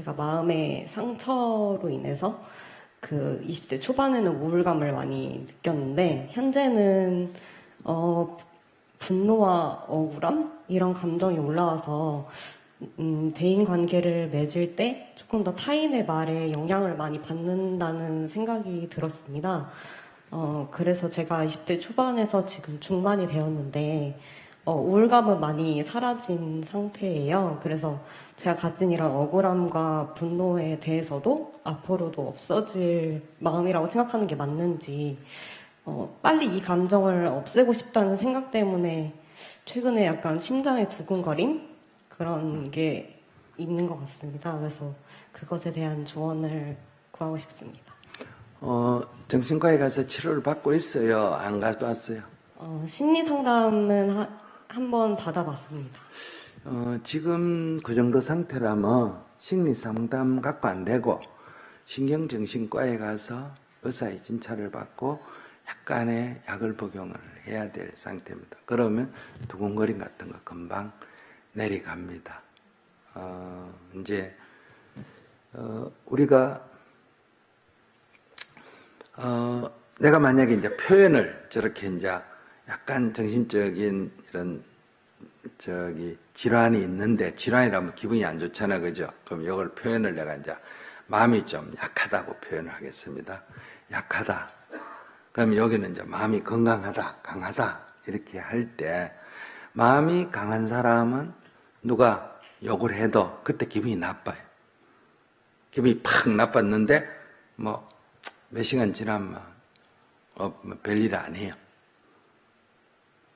제가 마음의 상처로 인해서 그 20대 초반에는 우울감을 많이 느꼈는데 현재는 어 분노와 억울함 이런 감정이 올라와서 음, 대인 관계를 맺을 때 조금 더 타인의 말에 영향을 많이 받는다는 생각이 들었습니다. 어, 그래서 제가 20대 초반에서 지금 중반이 되었는데, 어, 우울감은 많이 사라진 상태예요. 그래서 제가 가진 이런 억울함과 분노에 대해서도 앞으로도 없어질 마음이라고 생각하는 게 맞는지, 어, 빨리 이 감정을 없애고 싶다는 생각 때문에 최근에 약간 심장의 두근거림? 그런 게 있는 것 같습니다. 그래서 그것에 대한 조언을 구하고 싶습니다. 어, 정신과에 가서 치료를 받고 있어요. 안 가봤어요. 어, 심리 상담은 한번 받아봤습니다. 어, 지금 그 정도 상태라면 심리 상담 갖고 안 되고 신경정신과에 가서 의사의 진찰을 받고 약간의 약을 복용을 해야 될 상태입니다. 그러면 두근거림 같은 거 금방 내려갑니다. 어, 이제 어, 우리가 어, 내가 만약에 이제 표현을 저렇게 이제 약간 정신적인 이런 저기 질환이 있는데 질환이라면 기분이 안 좋잖아 그죠? 그럼 이걸 표현을 내가 이제 마음이 좀 약하다고 표현을 하겠습니다. 약하다. 그럼 여기는 이제 마음이 건강하다, 강하다 이렇게 할 때 마음이 강한 사람은 누가 욕을 해도 그때 기분이 나빠요. 기분이 팍 나빴는데 뭐 몇 시간 지나면 어, 뭐 별일 안 해요.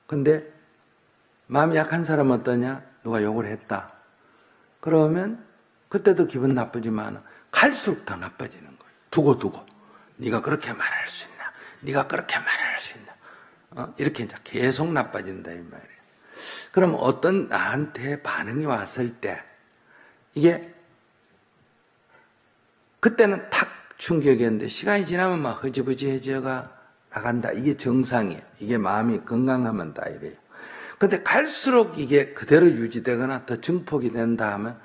근데 마음이 약한 사람은 어떠냐? 누가 욕을 했다. 그러면 그때도 기분 나쁘지만 갈수록 더 나빠지는 거예요. 두고 두고. 네가 그렇게 말할 수 있나? 네가 그렇게 말할 수 있나? 어? 이렇게 이제 계속 나빠진다 이 말이에요. 그럼 어떤 나한테 반응이 왔을 때 이게 그때는 탁 충격이었는데 시간이 지나면 막 흐지부지해져가 나간다. 이게 정상이에요. 이게 마음이 건강하면 다 이래요. 근데 갈수록 이게 그대로 유지되거나 더 증폭이 된다 하면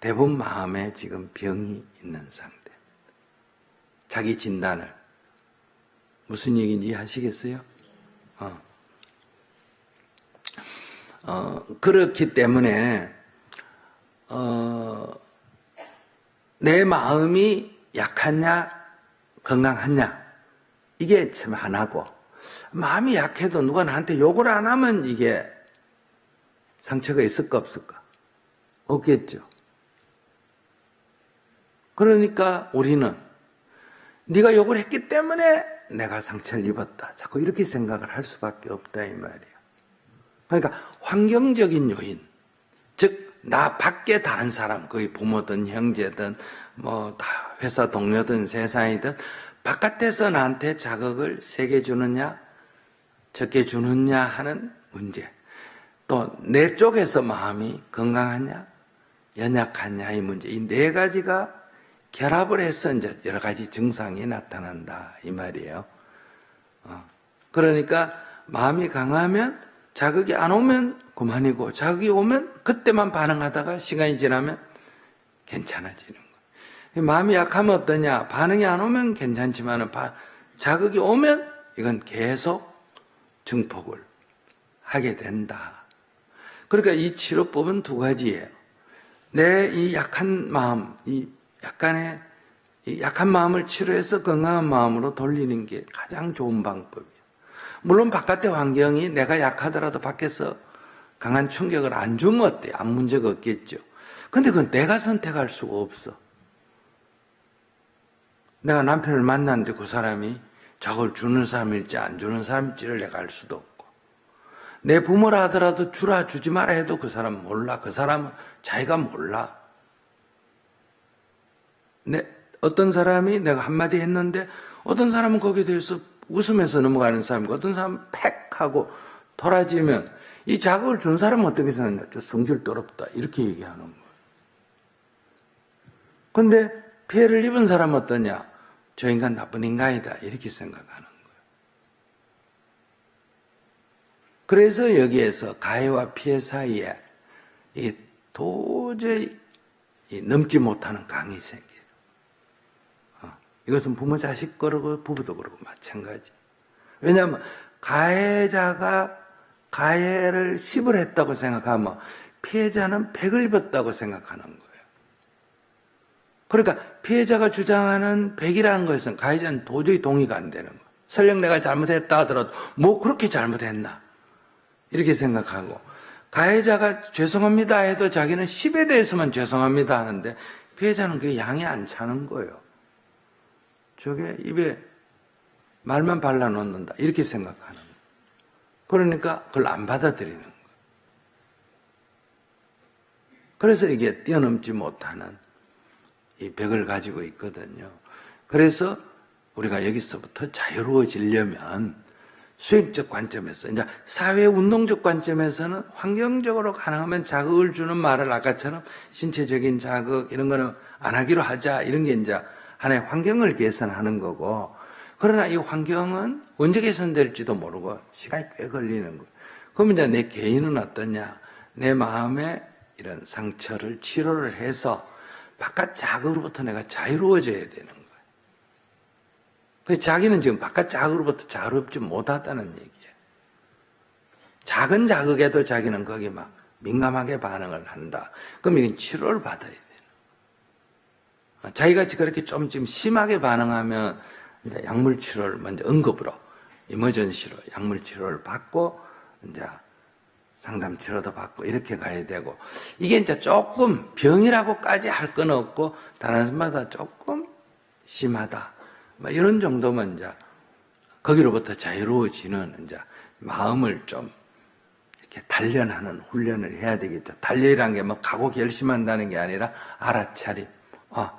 대부분 마음에 지금 병이 있는 상태. 자기 진단을. 무슨 얘기인지 하시겠어요? 어. 어, 그렇기 때문에, 어, 내 마음이 약하냐, 건강하냐, 이게 참 하나고, 마음이 약해도 누가 나한테 욕을 안 하면 이게 상처가 있을까 없을까? 없겠죠. 그러니까 우리는 네가 욕을 했기 때문에 내가 상처를 입었다. 자꾸 이렇게 생각을 할 수밖에 없다 이 말이야. 그러니까 환경적인 요인, 즉 나 밖에 다른 사람, 거의 부모든 형제든 뭐 다 회사 동료든 세상이든 바깥에서 나한테 자극을 세게 주느냐, 적게 주느냐 하는 문제. 또 내 쪽에서 마음이 건강하냐, 연약하냐 이 문제. 이 네 가지가 결합을 해서 이제 여러 가지 증상이 나타난다 이 말이에요. 어. 그러니까 마음이 강하면 자극이 안 오면 그만이고 자극이 오면 그때만 반응하다가 시간이 지나면 괜찮아지는. 마음이 약하면 어떠냐? 반응이 안 오면 괜찮지만 자극이 오면 이건 계속 증폭을 하게 된다. 그러니까 이 치료법은 두 가지예요. 내 이 약한 마음, 이 약간의 이 약한 마음을 치료해서 건강한 마음으로 돌리는 게 가장 좋은 방법이에요. 물론 바깥의 환경이 내가 약하더라도 밖에서 강한 충격을 안 주면 어때? 아무 문제가 없겠죠. 근데 그건 내가 선택할 수가 없어. 내가 남편을 만났는데 그 사람이 저걸 주는 사람일지 안 주는 사람일지를 내가 알 수도 없고. 내 부모라 하더라도 주라 주지 마라 해도 그 사람은 몰라. 그 사람은 자기가 몰라. 내, 어떤 사람이 내가 한마디 했는데 어떤 사람은 거기에 대해서 웃으면서 넘어가는 사람이고 어떤 사람은 팩 하고 돌아지면 이 자극을 준 사람은 어떻게 생각하냐? 저 성질 더럽다. 이렇게 얘기하는 거예요. 근데 피해를 입은 사람은 어떠냐? 저 인간 나쁜 인간이다. 이렇게 생각하는 거예요. 그래서 여기에서 가해와 피해 사이에 이 도저히 이 넘지 못하는 강이 생기죠. 어, 이것은 부모 자식 그러고 부부도 그러고 마찬가지. 왜냐하면 가해자가 가해를 10을 했다고 생각하면 피해자는 100을 입었다고 생각하는 거예요. 그러니까 피해자가 주장하는 100이라는 것은 가해자는 도저히 동의가 안 되는 거예요. 설령 내가 잘못했다 하더라도 뭐 그렇게 잘못했나 이렇게 생각하고 가해자가 죄송합니다 해도 자기는 10에 대해서만 죄송합니다 하는데 피해자는 그게 양이 안 차는 거예요. 저게 입에 말만 발라놓는다 이렇게 생각하는 거예요. 그러니까 그걸 안 받아들이는 거예요. 그래서 이게 뛰어넘지 못하는 이 벽을 가지고 있거든요. 그래서 우리가 여기서부터 자유로워지려면 수행적 관점에서 이제 사회 운동적 관점에서는 환경적으로 가능하면 자극을 주는 말을 아까처럼 신체적인 자극 이런 거는 안 하기로 하자 이런 게 이제 하나의 환경을 개선하는 거고 그러나 이 환경은 언제 개선될지도 모르고 시간이 꽤 걸리는 거예요. 그럼 이제 내 개인은 어떠냐? 내 마음에 이런 상처를 치료를 해서 바깥 자극으로부터 내가 자유로워져야 되는 거예요. 그래서 자기는 지금 바깥 자극으로부터 자유롭지 못하다는 얘기예요. 작은 자극에도 자기는 거기 막 민감하게 반응을 한다. 그럼 이건 치료를 받아야 돼요. 자기가 그렇게 좀 지금 심하게 반응하면 이제 약물 치료를 먼저 응급으로 이머전시로 약물 치료를 받고 이제 상담 치료도 받고 이렇게 가야 되고 이게 이제 조금 병이라고까지 할 건 없고 다른 사람마다 조금 심하다. 뭐 이런 정도면 이제 거기로부터 자유로워지는 이제 마음을 좀 이렇게 단련하는 훈련을 해야 되겠죠. 단련이란 게 뭐 가고 결심한다는 게 아니라 알아차림. 아,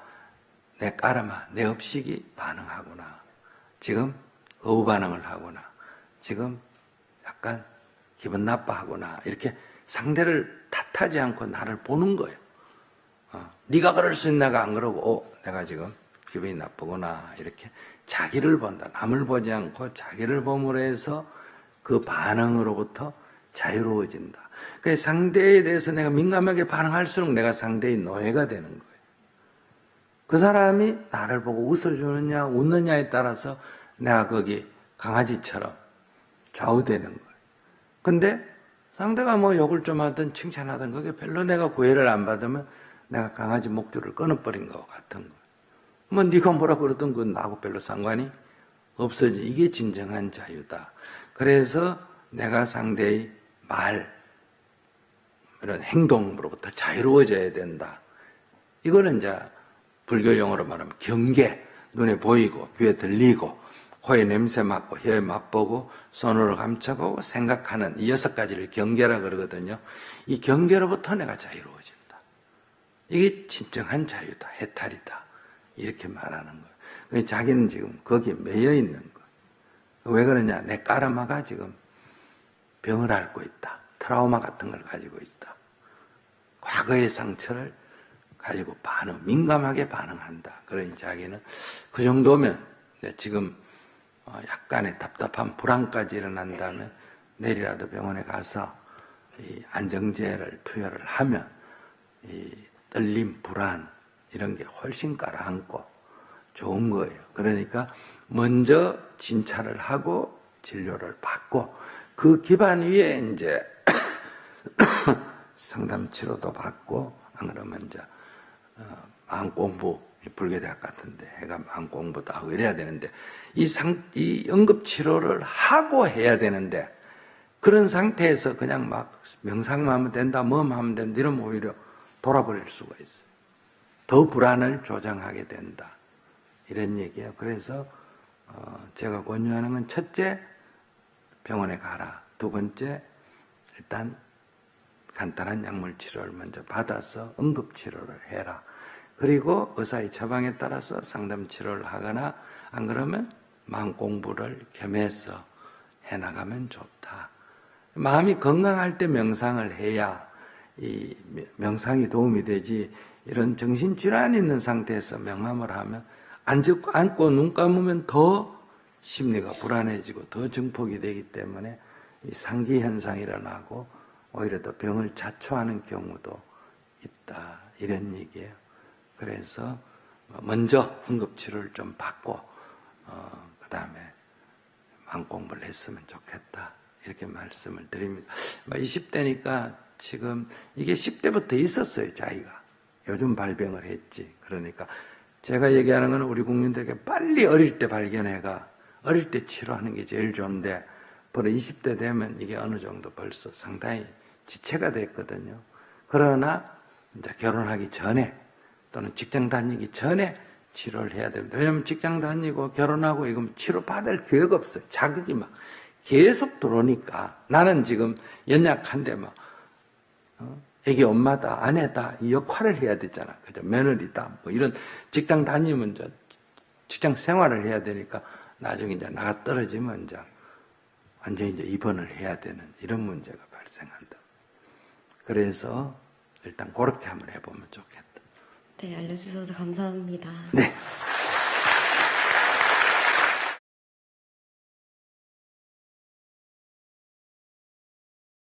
내 까라마, 내 업식이 반응하구나. 지금 어우 반응을 하구나. 지금 약간 기분 나빠하구나. 이렇게 상대를 탓하지 않고 나를 보는 거예요. 어, 네가 그럴 수 있나가 안 그러고, 어, 내가 지금 기분이 나쁘구나. 이렇게 자기를 본다. 남을 보지 않고 자기를 봄으로 해서 그 반응으로부터 자유로워진다. 그 상대에 대해서 내가 민감하게 반응할수록 내가 상대의 노예가 되는 거예요. 그 사람이 나를 보고 웃어주느냐, 웃느냐에 따라서 내가 거기 강아지처럼 좌우되는 거예요. 근데 상대가 뭐 욕을 좀 하든 칭찬하든 그게 별로 내가 구애를 안 받으면 내가 강아지 목줄을 끊어버린 것 같은 거예요. 뭐 네가 뭐라 그러든 그건 나하고 별로 상관이 없어지. 이게 진정한 자유다. 그래서 내가 상대의 말, 이런 행동으로부터 자유로워져야 된다. 이거는 이제 불교 용어로 말하면 경계, 눈에 보이고 귀에 들리고 코에 냄새 맡고 혀에 맛보고 손으로 감춰보고 생각하는 이 여섯 가지를 경계라 그러거든요. 이 경계로부터 내가 자유로워진다. 이게 진정한 자유다, 해탈이다. 이렇게 말하는 거예요. 자기는 지금 거기에 매여 있는 거예요. 왜 그러냐? 내 까르마가 지금 병을 앓고 있다. 트라우마 같은 걸 가지고 있다. 과거의 상처를 가지고 반응, 민감하게 반응한다. 그러니 자기는 그 정도면 지금 어, 약간의 답답한 불안까지 일어난다면 내일이라도 병원에 가서 이 안정제를 투여를 하면 이 떨림, 불안 이런 게 훨씬 깔아앉고 좋은 거예요. 그러니까 먼저 진찰을 하고 진료를 받고 그 기반 위에 이제 상담 치료도 받고 안 그러면 이제 어, 마음 공부 불교대학 같은데 해가 마음 공부도 하고 이래야 되는데 이 상, 이 응급 치료를 하고 해야 되는데 그런 상태에서 그냥 막 명상만 하면 된다, 뭐만 하면 된다 이러면 오히려 돌아버릴 수가 있어요. 더 불안을 조장하게 된다. 이런 얘기예요. 그래서 어, 제가 권유하는 건 첫째 병원에 가라. 두 번째 일단 간단한 약물 치료를 먼저 받아서 응급 치료를 해라. 그리고 의사의 처방에 따라서 상담 치료를 하거나 안 그러면 마음 공부를 겸해서 해 나가면 좋다. 마음이 건강할 때 명상을 해야 이 명상이 도움이 되지 이런 정신질환 있는 상태에서 명함을 하면 앉고, 앉고 눈 감으면 더 심리가 불안해지고 더 증폭이 되기 때문에 이 상기 현상이 일어나고 오히려 더 병을 자초하는 경우도 있다. 이런 얘기예요. 그래서 먼저 응급치료를 좀 받고 어, 그 다음에 마음 공부를 했으면 좋겠다. 이렇게 말씀을 드립니다. 20대니까 지금 이게 10대부터 있었어요, 자기가. 요즘 발병을 했지. 그러니까 제가 얘기하는 건 우리 국민들에게 빨리 어릴 때 발견해가 어릴 때 치료하는 게 제일 좋은데 벌써 20대 되면 이게 어느 정도 벌써 상당히 지체가 됐거든요. 그러나 이제 결혼하기 전에 또는 직장 다니기 전에 치료를 해야 됩니다. 왜냐하면 직장 다니고 결혼하고 이거 치료 받을 기회가 없어요. 자극이 막 계속 들어오니까 나는 지금 연약한데 막 어? 애기 엄마다 아내다 이 역할을 해야 되잖아. 그죠? 며느리다 뭐 이런 직장 다니면 이제 직장 생활을 해야 되니까 나중에 이제 나가 떨어지면 이제 완전히 이제 입원을 해야 되는 이런 문제가 발생한다. 그래서 일단 그렇게 한번 해보면 좋겠다. 네, 알려주셔서 감사합니다. 네.